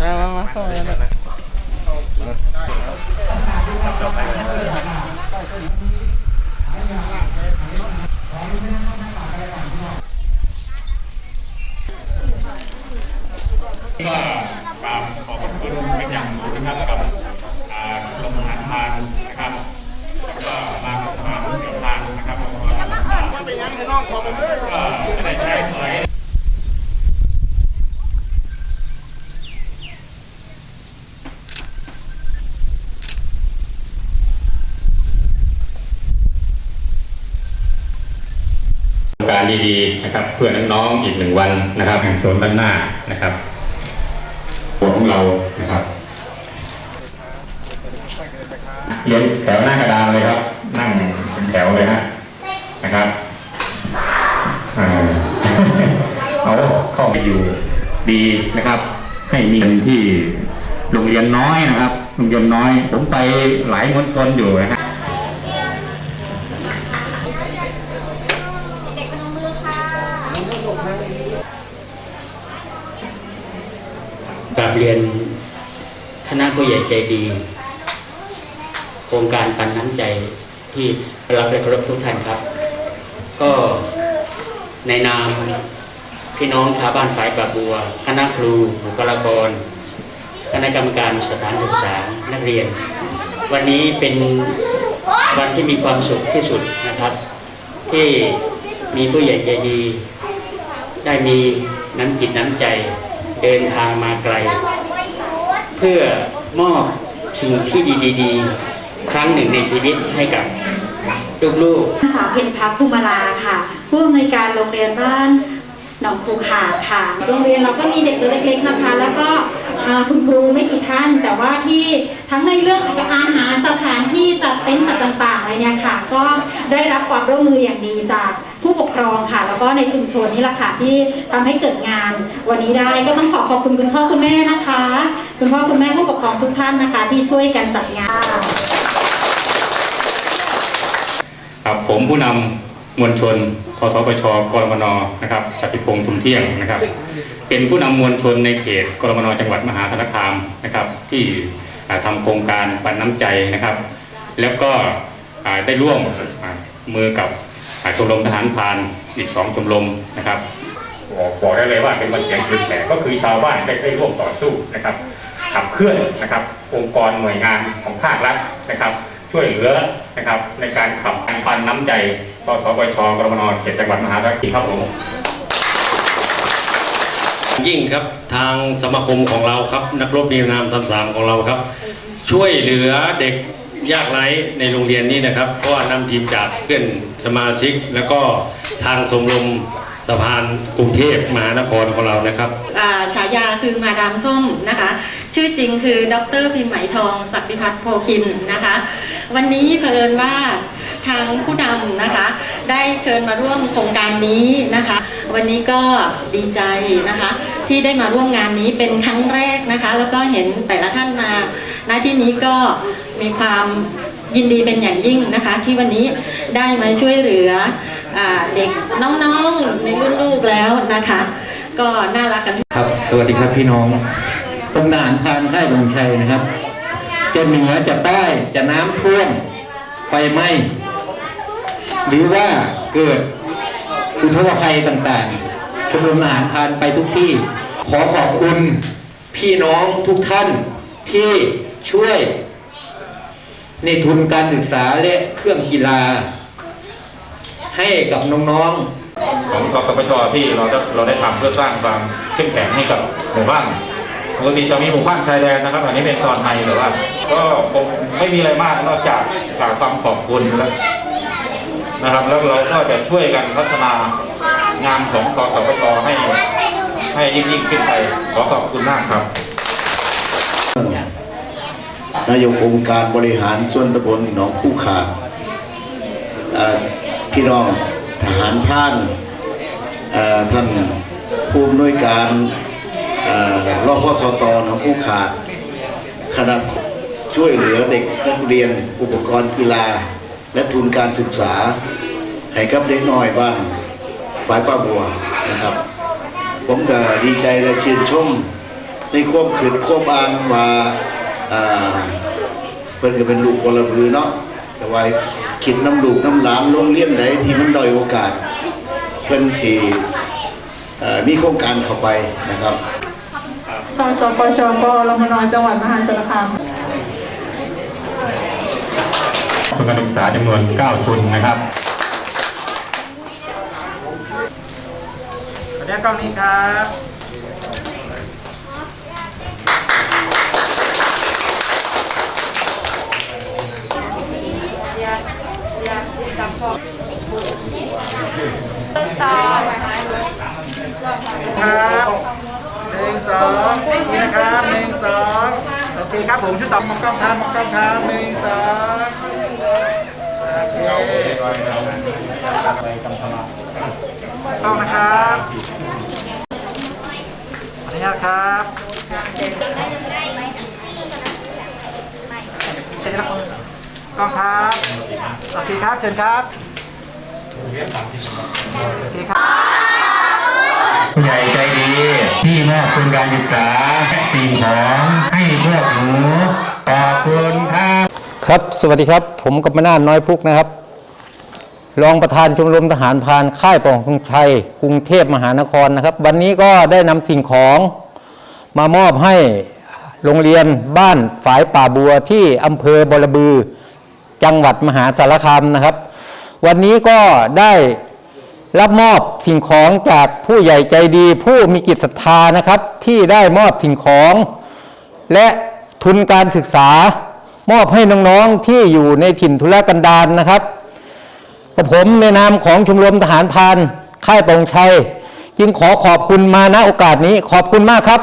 มามามาเข้ามาเลยก็กราบขอบพระคุณเป็นอย่างสูงนะครับกับอ่ากรมอาหาทาน การดีๆนะครับ เพื่อน้องๆอีกหนึ่งวันนะครับแห่งโซนด้านหน้านะครับของเรานะครับเรียนแถวหน้ากระดานเลยครับ นั่งเป็นแถวเลยฮะนะครับเอ่อ เอาเข้าไปอยู่ ดีนะครับ ให้มีเงินที่โรงเรียนน้อยนะครับโรงเรียนน้อย ผมไปหลายมณฑลอยู่นะฮะกราบเรียนคณะผู้ใหญ่ใจดี โครงการปันน้ำใจที่เราได้เคารพทุกท่านครับ ก็ในนาม พี่น้องชาวบ้านฝ่ายปะบัว คณะครูบุคลากร คณะกรรมการสถานศึกษานักเรียน วันนี้เป็นวันที่มีความสุขที่สุดนะครับ ที่มีผู้ใหญ่ใจดี ได้มีน้ำจิตน้ำใจเดินทางมาไกล เพื่อมอบสิ่งที่ดีๆ ครั้งหนึ่งในชีวิตให้กับลูกๆสาวเพ็ญพักภูมิลาค่ะ ผู้อำนวยการโรงเรียนบ้าน หนองปูขาค่ะ โรงเรียนเราก็มีเด็กตัวเล็กๆนะคะ แล้วก็คุณครูไม่กี่ท่าน แต่ว่าที่ทั้งในเรื่องของอาหารสถานที่จัดเต็นท์ต่างๆอะไรเนี่ยค่ะ ก็ได้รับความร่วมมืออย่างดีจากผู้ปกครองค่ะ แล้วก็ในชุมชนนี่แหละค่ะที่ทำให้เกิดงานวันนี้ได้ก็ต้องขอขอบคุณคุณพ่อคุณแม่นะคะ คุณพ่อคุณแม่ผู้ปกครองทุกท่านนะคะ ที่ช่วยกันจัดงานครับผมผู้นำ มวลชนททปชกรมนนะครับสติพงษ์ทุมเที่ยงนะครับ เป็นผู้นำมวลชนในเขตกรมนจังหวัดมหาสารคามนะครับ ที่อ่าทำโครงการปันน้ำใจนะครับ แล้วก็ได้ร่วมมือกับชมรมทหารพานอีกสองชมรมนะครับบอกได้เลยว่าเป็นวันเสียงคืนแต่ก็คือชาวบ้านได้ได้ร่วมต่อสู้นะครับขับเคลื่อนนะครับ องค์กรหน่วยงานของภาครัฐนะครับ ช่วยเหลือนะครับในการขับปันน้ำใจ กสปชกรมนเขตจังหวัดมหาสารคามครับผมยิ่งครับทางสมาคมของเราครับ นักรบนิรนามสามสามของเราครับ ช่วยเหลือเด็กยากไร้ในโรงเรียนนี้นะครับเพราะว่านำทีมจากเพื่อนสมาชิก แล้วก็ทางสมรมสะพานกรุงเทพมหานครของเรานะครับอ่าฉายาคือมาดามส้มนะคะ ชื่อจริงคือดรพิมพ์ไหมทอง ศักดิพัฒน์โพคินนะคะ วันนี้เผอิญว่า ทางผู้นำนะคะ ได้เชิญมาร่วมโครงการนี้นะคะ วันนี้ก็ดีใจนะคะ ที่ได้มาร่วมงานนี้เป็นครั้งแรกนะคะ แล้วก็เห็นแต่ละท่านมาณที่นี้ก็มีความยินดีเป็นอย่างยิ่งนะคะ ที่วันนี้ได้มาช่วยเหลืออเด็กน้องๆในรุ่นลูกแล้วนะคะ ก็น่ารักกันครับ สวัสดีครับพี่น้องตำนานพานค่ายบงชัยนะครับ จะเหนือจะใต้จะน้ำท่วมไฟไหม้ หรือว่าเกิดอุทกภัยต่างๆชมรมทหารพานไปทุกที่ ขอขอบคุณพี่น้องทุกท่านที่ช่วย ในทุนการศึกษาและเครื่องกีฬา ให้กับน้องๆ ของกสปชที่เราได้เราได้ทำเพื่อสร้างความเข้มแข็งให้กับหมู่บ้านปกติจะมีหมู่บ้านชายแดนนะครับ อันนี้เป็นตอนในแต่ว่า ก็คงไม่มีอะไรมากนอกจากกล่าวความขอบคุณแล้ว นะครับ แล้วเราก็จะช่วยกันพัฒนางานของกสปชให้ให้ยิ่งยิ่งขึ้นไปขอขอบคุณมากครับนายกองค์การบริหารส่วนตำบลหนองคู่ขาดพี่น้องทหารพรานท่านผู้อำนวยการเอ่อรพสตหนองคู่ขาดคณะช่วยเหลือเด็กนักเรียนอุปกรณ์กีฬา และทุนการศึกษาให้กับเด็กน้อยบ้านฝ่ายป้าบัวนะครับ ผมก็ดีใจและชื่นชมในความขืดความอ่านว่าอ่าเพิ่นก็เป็นลูกบลบือเนาะแต่ว่าคิดน้ำลูกน้ำหลานโรงเรียนไหนที่มันด้อยโอกาส เพิ่นที่เอ่อมีโครงการเข้าไปนะครับทางสปชกรมนจังหวัดมหาสารคาม ทุนการศึกษาจำนวน 9 ทุนนะครับขออนุญาตกล้องนี้ครับครับหนึ่งสองนี่นะครับหนึ่งสองโอเคครับผมชุดต่อมองกล้องครับมองกล้องครับหนึ่งสอง โอเคกล้องนะครับขออนุญาตครับกล้องครับโอเคครับ เชิญครับโอเคครับผู้ใหญ่ใจดีที่มอบทุนการศึกษาสิ่งของให้พวกหนู ครับ สวัสดีครับ ผมกัปปนาน้อยพุกนะครับ รองประธานชมรมทหารพานค่ายปองคงชัย กรุงเทพมหานครนะครับ วันนี้ก็ได้นำสิ่งของมามอบให้โรงเรียนบ้านฝายป่าบัวที่อำเภอบรบือ จังหวัดมหาสารคามนะครับ วันนี้ก็ได้รับมอบสิ่งของจากผู้ใหญ่ใจดี ผู้มีจิตศรัทธานะครับ ที่ได้มอบสิ่งของ และทุนการศึกษา มอบให้น้องๆที่อยู่ในถิ่นทุรกันดารนะครับกระผมในนามของชมรมทหารพานค่ายปองชัย จึงขอขอบคุณมาณโอกาสนี้ขอบคุณมากครับ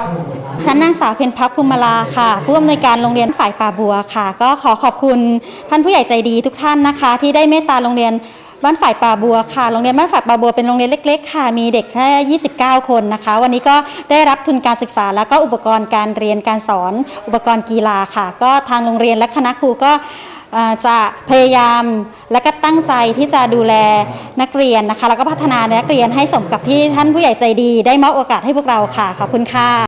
ฉันนางสาวเพ็ญพักภูมิมาลาค่ะ ผู้อำนวยการโรงเรียนฝ่ายป่าบัวค่ะ ก็ขอขอบคุณท่านผู้ใหญ่ใจดีทุกท่านนะคะ ที่ได้เมตตาโรงเรียน บ้านฝ่ายป่าบัวค่ะ โรงเรียนบ้านฝ่ายป่าบัวเป็นโรงเรียนเล็ก ๆ ค่ะ มีเด็กแค่ 29 คนนะคะ วันนี้ก็ได้รับทุนการศึกษาแล้วก็อุปกรณ์การเรียนการสอน อุปกรณ์กีฬาค่ะ ก็ทางโรงเรียนและคณะครูก็จะพยายามและก็ตั้งใจที่จะดูแลนักเรียนนะคะ แล้วก็พัฒนานักเรียนให้สมกับที่ท่านผู้ใหญ่ใจดี ได้มอบโอกาสให้พวกเราค่ะ ขอบคุณค่ะ